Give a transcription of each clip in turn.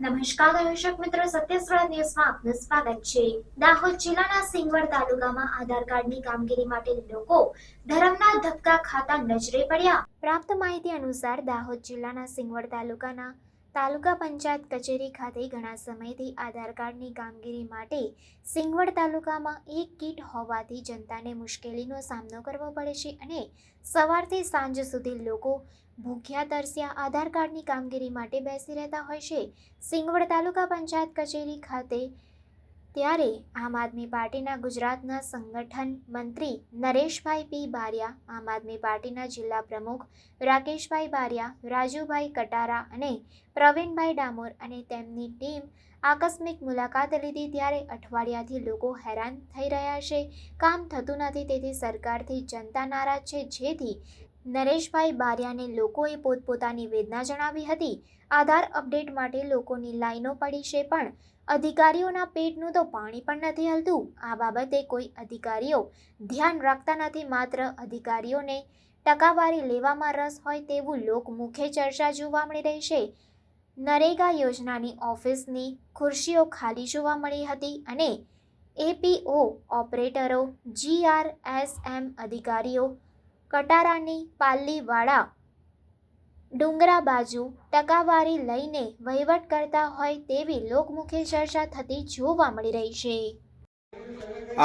નમસ્કાર દર્શક મિત્રો સત્યસ્વરા ન્યૂઝમાં આપનું સ્વાગત છે. દાહોદ જિલ્લાના સિંગવડ તાલુકામાં આધાર કાર્ડની કામગીરી માટે લોકો ધર્મના ધક્કા ખાતા નજરે પડ્યા. પ્રાપ્ત માહિતી અનુસાર દાહોદ જિલ્લાના સિંગવડ તાલુકાના તાલુકા પંચાયત કચેરી ખાતે ઘણા સમયથી આધાર કાર્ડની કામગીરી માટે સિંગવડ તાલુકામાં એક કીટ હોવાથી જનતાને મુશ્કેલીનો સામનો કરવો પડે છે અને સવારથી સાંજ સુધી લોકો ભૂખ્યા, તરસ્યા આધાર કાર્ડની કામગીરી માટે બેસી રહેતા હોય છે. સિંગવડ તાલુકા પંચાયત કચેરી ખાતે ત્યારે આમ આદમી પાર્ટીના ગુજરાતના સંગઠન મંત્રી નરેશભાઈ પી બારિયા, આમ આદમી પાર્ટીના જિલ્લા પ્રમુખ રાકેશભાઈ બારિયા, રાજુભાઈ કટારા અને પ્રવીણભાઈ ડામોર અને તેમની ટીમ આકસ્મિક મુલાકાત લીધી ત્યારે અઠવાડિયાથી લોકો હેરાન થઈ રહ્યા છે. કામ થતું નથી તેથી સરકારથી જનતા નારાજ છે. જેથી નરેશભાઈ બારિયાને લોકોએ પોતપોતાની વેદના જણાવી હતી. આધાર અપડેટ માટે લોકોની લાઈનો પડી છે પણ અધિકારીઓના પેટનું તો પાણી પણ નથી હલતું. આ બાબતે કોઈ અધિકારીઓ ધ્યાન રાખતા નથી, માત્ર અધિકારીઓને ટકાવારી લેવામાં રસ હોય તેવું લોકમુખે ચર્ચા જોવા મળી રહી છે. નરેગા યોજનાની ઓફિસની ખુરશીઓ ખાલી જોવા મળી હતી અને એપીઓ ઓપરેટરો, જીઆરએસએમ અધિકારીઓ કટારાની પાલ્લીવાળા ડુંગરા બાજુ ટકાવારી લઈને વહીવટ કરતા હોય તેવી લોકમુખે ચર્ચા થતી જોવા મળી રહી છે.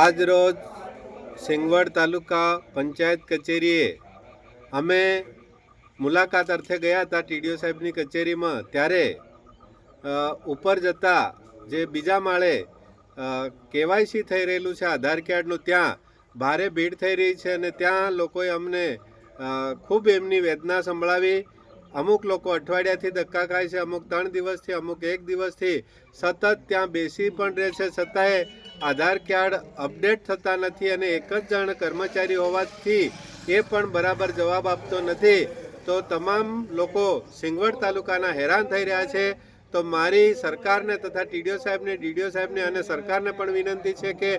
આજ રોજ સિંગવડ તાલુકા પંચાયત કચેરીએ અમે મુલાકાત અર્થે ગયા હતા ટીડીઓ સાહેબની કચેરીમાં. ત્યારે ઉપર જતા જે બીજા માળે કેવાયસી થઈ રહેલું છે, આધાર કાર્ડનું, ત્યાં ભારે ભીડ થઈ રહી છે અને ત્યાં લોકોએ અમને ખૂબ એમની વેદના સંભળાવી. અમુક લોકો અઠવાડિયાથી ધક્કા ખાય છે, અમુક ત્રણ દિવસથી, અમુક એક દિવસથી. સતત ત્યાં બેસી પણ રહે છે, છતાંય આધાર કાર્ડ અપડેટ થતા નથી અને એક જ જણ કર્મચારી હોવાથી એ પણ બરાબર જવાબ આપતો નથી. તો તમામ લોકો સિંગવડ તાલુકાના હેરાન થઈ રહ્યા છે. તો મારી સરકારને તથા ટીડીઓ સાહેબને ડીડીઓ સાહેબને અને સરકારને પણ વિનંતી છે કે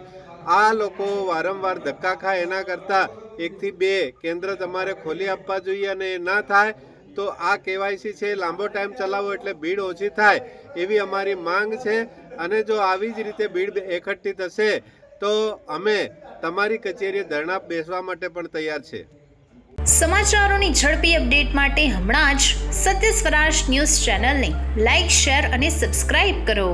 આ લોકો વારંવાર ધક્કા ખાય એના કરતાં એકથી બે કેન્દ્ર તમારે ખોલી આપવા જોઈએ અને એ ના થાય, તો આ કેવાયસી છે, લાંબો ટાઈમ ચલાવો એટલે ભીડ ઓછી થાય એવી અમારી માંગ છે. અને જો આવી જ રીતે ભીડ એકઠી થશે, તો અમે તમારી કચેરીએ ધરણા બેસવા માટે પણ તૈયાર છે. સમાચારોની ઝડપી અપડેટ માટે હમણાં જ સત્ય સ્વરાજ ન્યૂઝ ચેનલને લાઇક શેર અને સબસ્ક્રાઇબ કરો.